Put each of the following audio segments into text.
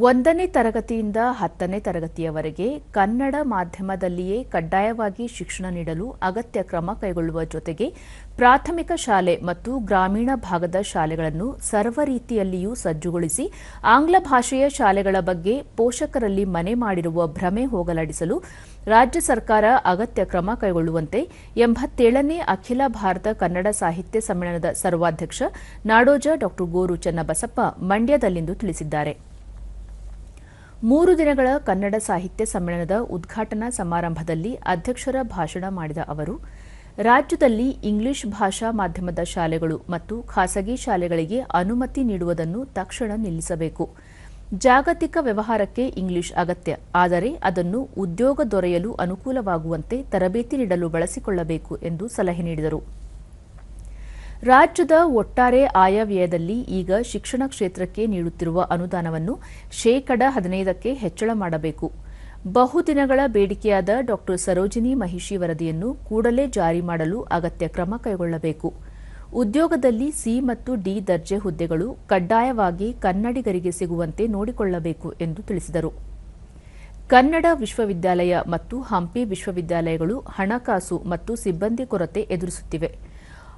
ಒಂದನೇ ತರಗತಿಯಿಂದ ಹತ್ತನೇ ತರಗತಿಯವರೆಗೆ ಕನ್ನಡ ಮಾಧ್ಯಮದಲ್ಲಿಯೇ ಕಡ್ಡಾಯವಾಗಿ ಶಿಕ್ಷಣ ನೀಡಲು ಅಗತ್ಯ ಕ್ರಮ ಕೈಗೊಳ್ಳುವ ಜೊತೆಗೆ ಪ್ರಾಥಮಿಕ ಶಾಲೆ ಮತ್ತು ಗ್ರಾಮೀಣ ಭಾಗದ ಶಾಲೆಗಳನ್ನು ಸರ್ವ ರೀತಿಯಲ್ಲಿಯೂ ಸಜ್ಜುಗೊಳಿಸಿ ಆಂಗ್ಲ ಭಾಷೆಯ ಶಾಲೆಗಳ ಬಗ್ಗೆ ಪೋಷಕರಲ್ಲಿ ಮನೆ ಮಾಡಿರುವ ಭ್ರಮೆ ಹೋಗಲಾಡಿಸಲು ರಾಜ್ಯ ಸರ್ಕಾರ ಅಗತ್ಯ ಕ್ರಮ ಕೈಗೊಳ್ಳುವಂತೆ ಎಂಬತ್ತೇಳನೇ ಅಖಿಲ ಭಾರತ ಕನ್ನಡ ಸಾಹಿತ್ಯ ಸಮ್ಮೇಳನದ ಸರ್ವಾಧ್ಯಕ್ಷ ನಾಡೋಜ ಡಾ ಗೋರು ಚನ್ನಬಸಪ್ಪ ಮಂಡ್ಯದಲ್ಲಿಂದು ತಿಳಿಸಿದ್ದಾರೆ. ಮೂರು ದಿನಗಳ ಕನ್ನಡ ಸಾಹಿತ್ಯ ಸಮ್ಮೇಳನದ ಉದ್ಘಾಟನಾ ಸಮಾರಂಭದಲ್ಲಿ ಅಧ್ಯಕ್ಷರ ಭಾಷಣ ಮಾಡಿದ ಅವರು, ರಾಜ್ಯದಲ್ಲಿ ಇಂಗ್ಲಿಷ್ ಭಾಷಾ ಮಾಧ್ಯಮದ ಶಾಲೆಗಳು ಮತ್ತು ಖಾಸಗಿ ಶಾಲೆಗಳಿಗೆ ಅನುಮತಿ ನೀಡುವುದನ್ನು ತಕ್ಷಣ ನಿಲ್ಲಿಸಬೇಕು. ಜಾಗತಿಕ ವ್ಯವಹಾರಕ್ಕೆ ಇಂಗ್ಲಿಷ್ ಅಗತ್ಯ, ಆದರೆ ಅದನ್ನು ಉದ್ಯೋಗ ದೊರೆಯಲು ಅನುಕೂಲವಾಗುವಂತೆ ತರಬೇತಿ ನೀಡಲು ಬಳಸಿಕೊಳ್ಳಬೇಕು ಎಂದು ಸಲಹೆ ನೀಡಿದರು. ರಾಜ್ಯದ ಒಟ್ಟಾರೆ ಆಯವ್ಯಯದಲ್ಲಿ ಈಗ ಶಿಕ್ಷಣ ಕ್ಷೇತ್ರಕ್ಕೆ ನೀಡುತ್ತಿರುವ ಅನುದಾನವನ್ನು ಶೇಕಡ ಹದಿನೈದಕ್ಕೆ ಹೆಚ್ಚಳ ಮಾಡಬೇಕು. ಬಹುದಿನಗಳ ಬೇಡಿಕೆಯಾದ ಡಾ. ಸರೋಜಿನಿ ಮಹಿಷಿ ವರದಿಯನ್ನು ಕೂಡಲೇ ಜಾರಿ ಮಾಡಲು ಅಗತ್ಯ ಕ್ರಮ ಕೈಗೊಳ್ಳಬೇಕು. ಉದ್ಯೋಗದಲ್ಲಿ ಸಿ ಮತ್ತು ಡಿ ದರ್ಜೆ ಹುದ್ದೆಗಳು ಕಡ್ಡಾಯವಾಗಿ ಕನ್ನಡಿಗರಿಗೆ ಸಿಗುವಂತೆ ನೋಡಿಕೊಳ್ಳಬೇಕು ಎಂದು ತಿಳಿಸಿದರು. ಕನ್ನಡ ವಿಶ್ವವಿದ್ಯಾಲಯ ಮತ್ತು ಹಂಪಿ ವಿಶ್ವವಿದ್ಯಾಲಯಗಳು ಹಣಕಾಸು ಮತ್ತು ಸಿಬ್ಬಂದಿ ಕೊರತೆ ಎದುರಿಸುತ್ತಿವೆ.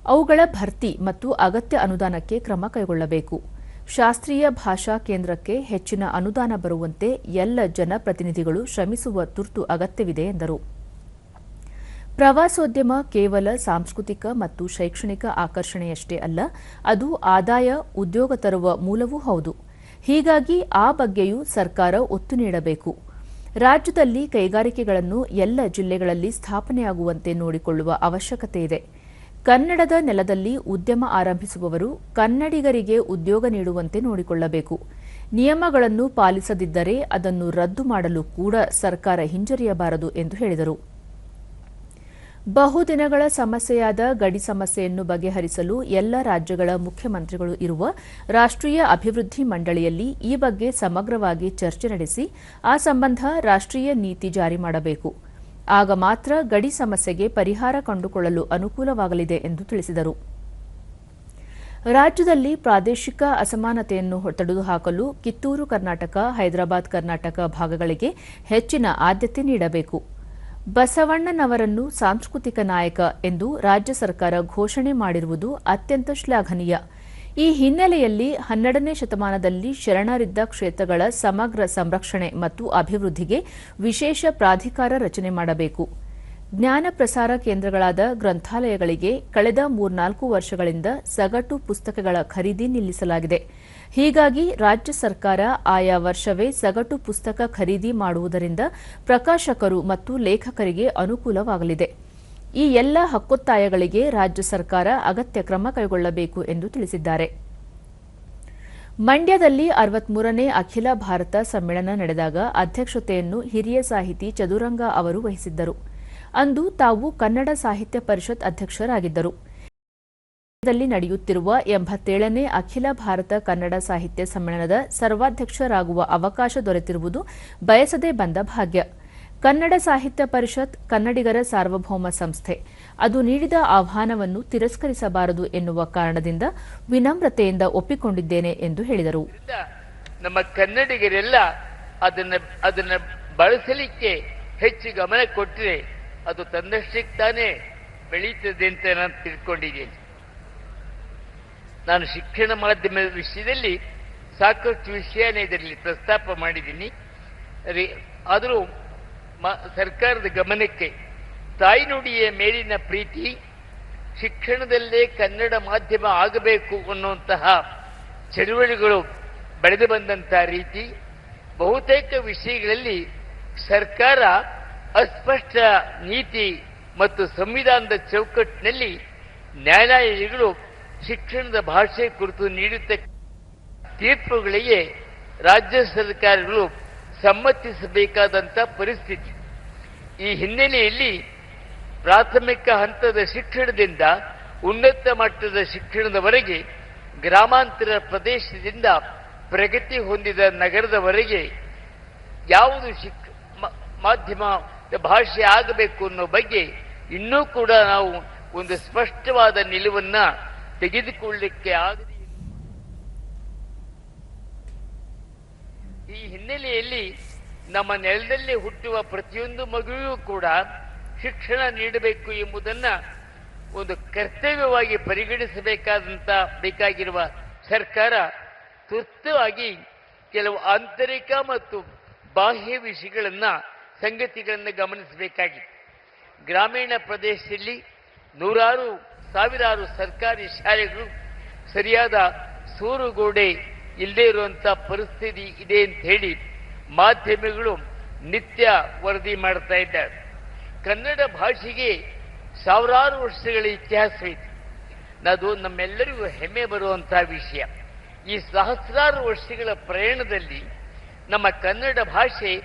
ಅವುಗಳ ಭರ್ತಿ ಮತ್ತು ಅಗತ್ಯ ಅನುದಾನಕ್ಕೆ ಕ್ರಮ ಕೈಗೊಳ್ಳಬೇಕು. ಶಾಸ್ತ್ರೀಯ ಭಾಷಾ ಕೇಂದ್ರಕ್ಕೆ ಹೆಚ್ಚಿನ ಅನುದಾನ ಬರುವಂತೆ ಎಲ್ಲ ಜನಪ್ರತಿನಿಧಿಗಳು ಶ್ರಮಿಸುವ ತುರ್ತು ಅಗತ್ಯವಿದೆ, ಎಂದರು. ಪ್ರವಾಸೋದ್ಯಮ ಕೇವಲ ಸಾಂಸ್ಕೃತಿಕ ಮತ್ತು ಶೈಕ್ಷಣಿಕ ಆಕರ್ಷಣೆಯಷ್ಟೇ ಅಲ್ಲ, ಅದು ಆದಾಯ, ಉದ್ಯೋಗ ತರುವ ಮೂಲವೂ ಹೌದು. ಹೀಗಾಗಿ ಆ ಬಗ್ಗೆಯೂ ಸರ್ಕಾರ ಒತ್ತು ನೀಡಬೇಕು. ರಾಜ್ಯದಲ್ಲಿ ಕೈಗಾರಿಕೆಗಳನ್ನು ಎಲ್ಲ ಜಿಲ್ಲೆಗಳಲ್ಲಿ ಸ್ಥಾಪನೆಯಾಗುವಂತೆ ನೋಡಿಕೊಳ್ಳುವ ಅವಶ್ಯಕತೆ ಇದೆ. ಕನ್ನಡದ ನೆಲದಲ್ಲಿ ಉದ್ಯಮ ಆರಂಭಿಸುವವರು ಕನ್ನಡಿಗರಿಗೆ ಉದ್ಯೋಗ ನೀಡುವಂತೆ ನೋಡಿಕೊಳ್ಳಬೇಕು. ನಿಯಮಗಳನ್ನು ಪಾಲಿಸದಿದ್ದರೆ ಅದನ್ನು ರದ್ದು ಮಾಡಲು ಕೂಡ ಸರ್ಕಾರ ಹಿಂಜರಿಯಬಾರದು ಎಂದು ಹೇಳಿದರು. ಬಹುದಿನಗಳ ಸಮಸ್ಯೆಯಾದ ಗಡಿ ಸಮಸ್ಯೆಯನ್ನು ಬಗೆಹರಿಸಲು ಎಲ್ಲ ರಾಜ್ಯಗಳ ಮುಖ್ಯಮಂತ್ರಿಗಳು ಇರುವ ರಾಷ್ಟ್ರೀಯ ಅಭಿವೃದ್ಧಿ ಮಂಡಳಿಯಲ್ಲಿ ಈ ಬಗ್ಗೆ ಸಮಗ್ರವಾಗಿ ಚರ್ಚೆ ನಡೆಸಿ, ಆ ಸಂಬಂಧ ರಾಷ್ಟ್ರೀಯ ನೀತಿ ಜಾರಿ ಮಾಡಬೇಕು. ಆಗ ಮಾತ್ರ ಗಡಿ ಸಮಸ್ಯೆಗೆ ಪರಿಹಾರ ಕಂಡುಕೊಳ್ಳಲು ಅನುಕೂಲವಾಗಲಿದೆ ಎಂದು ತಿಳಿಸಿದರು. ರಾಜ್ಯದಲ್ಲಿ ಪ್ರಾದೇಶಿಕ ಅಸಮಾನತೆಯನ್ನು ತೊಡೆದುಹಾಕಲು ಕಿತ್ತೂರು ಕರ್ನಾಟಕ, ಹೈದರಾಬಾದ್ ಕರ್ನಾಟಕ ಭಾಗಗಳಿಗೆ ಹೆಚ್ಚಿನ ಆದ್ಯತೆ ನೀಡಬೇಕು. ಬಸವಣ್ಣನವರನ್ನು ಸಾಂಸ್ಕೃತಿಕ ನಾಯಕ ಎಂದು ರಾಜ್ಯ ಸರ್ಕಾರ ಘೋಷಣೆ ಮಾಡಿರುವುದು ಅತ್ಯಂತ ಶ್ಲಾಘನೀಯ. ಈ ಹಿನ್ನೆಲೆಯಲ್ಲಿ ಹನ್ನೆರಡನೇ ಶತಮಾನದಲ್ಲಿ ಶರಣರಿದ್ದ ಕ್ಷೇತ್ರಗಳ ಸಮಗ್ರ ಸಂರಕ್ಷಣೆ ಮತ್ತು ಅಭಿವೃದ್ಧಿಗೆ ವಿಶೇಷ ಪ್ರಾಧಿಕಾರ ರಚನೆ ಮಾಡಬೇಕು. ಜ್ಞಾನ ಪ್ರಸಾರ ಕೇಂದ್ರಗಳಾದ ಗ್ರಂಥಾಲಯಗಳಿಗೆ ಕಳೆದ ಮೂರ್ನಾಲ್ಕು ವರ್ಷಗಳಿಂದ ಸಗಟು ಪುಸ್ತಕಗಳ ಖರೀದಿ ನಿಲ್ಲಿಸಲಾಗಿದೆ. ಹೀಗಾಗಿ ರಾಜ್ಯ ಸರ್ಕಾರ ಆಯಾ ವರ್ಷವೇ ಸಗಟು ಪುಸ್ತಕ ಖರೀದಿ ಮಾಡುವುದರಿಂದ ಪ್ರಕಾಶಕರು ಮತ್ತು ಲೇಖಕರಿಗೆ ಅನುಕೂಲವಾಗಲಿದೆ. ಈ ಎಲ್ಲ ಹಕ್ಕೊತ್ತಾಯಗಳಿಗೆ ರಾಜ್ಯ ಸರ್ಕಾರ ಅಗತ್ಯ ಕ್ರಮ ಕೈಗೊಳ್ಳಬೇಕು ಎಂದು ತಿಳಿಸಿದ್ದಾರೆ. ಮಂಡ್ಯದಲ್ಲಿ ಅರವತ್ಮೂರನೇ ಅಖಿಲ ಭಾರತ ಸಮ್ಮೇಳನ ನಡೆದಾಗ ಅಧ್ಯಕ್ಷತೆಯನ್ನು ಹಿರಿಯ ಸಾಹಿತಿ ಚದುರಂಗ ಅವರು ವಹಿಸಿದ್ದರು. ಅಂದು ತಾವು ಕನ್ನಡ ಸಾಹಿತ್ಯ ಪರಿಷತ್ ಅಧ್ಯಕ್ಷರಾಗಿದ್ದರು. ಮಂಡ್ಯದಲ್ಲಿ ನಡೆಯುತ್ತಿರುವ ಎಂಬತ್ತೇಳನೇ ಅಖಿಲ ಭಾರತ ಕನ್ನಡ ಸಾಹಿತ್ಯ ಸಮ್ಮೇಳನದ ಸರ್ವಾಧ್ಯಕ್ಷರಾಗುವ ಅವಕಾಶ ದೊರೆತಿರುವುದು ಬಯಸದೇ ಬಂದ ಭಾಗ್ಯ. ಕನ್ನಡ ಸಾಹಿತ್ಯ ಪರಿಷತ್ ಕನ್ನಡಿಗರ ಸಾರ್ವಭೌಮ ಸಂಸ್ಥೆ. ಅದು ನೀಡಿದ ಆಹ್ವಾನವನ್ನು ತಿರಸ್ಕರಿಸಬಾರದು ಎನ್ನುವ ಕಾರಣದಿಂದ ವಿನಮ್ರತೆಯಿಂದ ಒಪ್ಪಿಕೊಂಡಿದ್ದೇನೆ ಎಂದು ಹೇಳಿದರು. ನಮ್ಮ ಕನ್ನಡಿಗರೆಲ್ಲ ಅದನ್ನ ಅದನ್ನ ಬಳಸಲಿಕ್ಕೆ ಹೆಚ್ಚು ಗಮನ ಕೊಟ್ಟರೆ ಅದು ತನ್ನಷ್ಟಕ್ಕೆ ತಾನೇ ಬೆಳೀತದೆ ಅಂತ ನಾನು ತಿಳ್ಕೊಂಡಿದ್ದೇನೆ. ನಾನು ಶಿಕ್ಷಣ ಮಾಧ್ಯಮದ ವಿಷಯದಲ್ಲಿ ಸಾಕಷ್ಟು ವಿಷಯನ ಇದರಲ್ಲಿ ಪ್ರಸ್ತಾಪ ಮಾಡಿದ್ದೀನಿ. ಆದರೂ ಸರ್ಕಾರದ ಗಮನಕ್ಕೆ ತಾಯ್ನುಡಿಯ ಮೇಲಿನ ಪ್ರೀತಿ ಶಿಕ್ಷಣದಲ್ಲೇ ಕನ್ನಡ ಮಾಧ್ಯಮ ಆಗಬೇಕು ಅನ್ನುವಂತಹ ಚಳುವಳಿಗಳು ಬೆಳೆದು ಬಂದಂತಹ ರೀತಿ ಬಹುತೇಕ ವಿಷಯಗಳಲ್ಲಿ ಸರ್ಕಾರ ಅಸ್ಪಷ್ಟ ನೀತಿ ಮತ್ತು ಸಂವಿಧಾನದ ಚೌಕಟ್ಟಿನಲ್ಲಿ ನ್ಯಾಯಾಲಯಗಳು ಶಿಕ್ಷಣದ ಭಾಷೆ ಕುರಿತು ನೀಡುತ್ತ ತೀರ್ಪುಗಳಿಗೆ ರಾಜ್ಯ ಸರ್ಕಾರಗಳು ಸಮ್ಮತಿಸಬೇಕಾದಂಥ ಪರಿಸ್ಥಿತಿ. ಈ ಹಿನ್ನೆಲೆಯಲ್ಲಿ ಪ್ರಾಥಮಿಕ ಹಂತದ ಶಿಕ್ಷಣದಿಂದ ಉನ್ನತ ಮಟ್ಟದ ಶಿಕ್ಷಣದವರೆಗೆ ಗ್ರಾಮಾಂತರ ಪ್ರದೇಶದಿಂದ ಪ್ರಗತಿ ಹೊಂದಿದ ನಗರದವರೆಗೆ ಯಾವುದು ಶಿಕ್ ಮಾಧ್ಯಮ ಭಾಷೆ ಆಗಬೇಕು ಅನ್ನೋ ಬಗ್ಗೆ ಇನ್ನೂ ಕೂಡ ನಾವು ಒಂದು ಸ್ಪಷ್ಟವಾದ ನಿಲುವನ್ನ ತೆಗೆದುಕೊಳ್ಳಲಿಕ್ಕೆ ಆಗದೆ ಈ ಹಿನ್ನೆಲೆಯಲ್ಲಿ ನಮ್ಮ ನೆಲದಲ್ಲಿ ಹುಟ್ಟುವ ಪ್ರತಿಯೊಂದು ಮಗುವಿಗೂ ಕೂಡ ಶಿಕ್ಷಣ ನೀಡಬೇಕು ಎಂಬುದನ್ನ ಒಂದು ಕರ್ತವ್ಯವಾಗಿ ಪರಿಗಣಿಸಬೇಕಾದಂತ ಬೇಕಾಗಿರುವ ಸರ್ಕಾರ ತುರ್ತವಾಗಿ ಕೆಲವು ಆಂತರಿಕ ಮತ್ತು ಬಾಹ್ಯ ವಿಷಯಗಳನ್ನ, ಸಂಗತಿಗಳನ್ನು ಗಮನಿಸಬೇಕಾಗಿದೆ. ಗ್ರಾಮೀಣ ಪ್ರದೇಶದಲ್ಲಿ ನೂರಾರು, ಸಾವಿರಾರು ಸರ್ಕಾರಿ ಶಾಲೆಗಳು ಸರಿಯಾದ ಸೂರುಗೋಡೆ ಇಲ್ಲದೇ ಇರುವಂಥ ಪರಿಸ್ಥಿತಿ ಇದೆ ಅಂತ ಹೇಳಿ ಮಾಧ್ಯಮಗಳು ನಿತ್ಯ ವರದಿ ಮಾಡ್ತಾ ಇದ್ದಾರೆ. ಕನ್ನಡ ಭಾಷೆಗೆ ಸಾವಿರಾರು ವರ್ಷಗಳ ಇತಿಹಾಸವಿದೆ ಅದು ನಮ್ಮೆಲ್ಲರಿಗೂ ಹೆಮ್ಮೆ ಬರುವಂತಹ ವಿಷಯ. ಈ ಸಹಸ್ರಾರು ವರ್ಷಗಳ ಪ್ರಯಾಣದಲ್ಲಿ ನಮ್ಮ ಕನ್ನಡ ಭಾಷೆ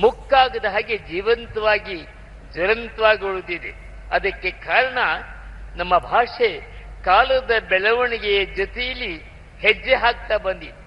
ಮುಕ್ಕಾಗದ ಹಾಗೆ ಜೀವಂತವಾಗಿ ಜ್ವಲಂತವಾಗಿ ಉಳಿದಿದೆ ಅದಕ್ಕೆ ಕಾರಣ ನಮ್ಮ ಭಾಷೆ ಕಾಲದ ಬೆಳವಣಿಗೆಯ ಜೊತೆಯಲ್ಲಿ ಹೆಜ್ಜೆ ಹಾಕ್ತಾ ಬಂದಿದೆ.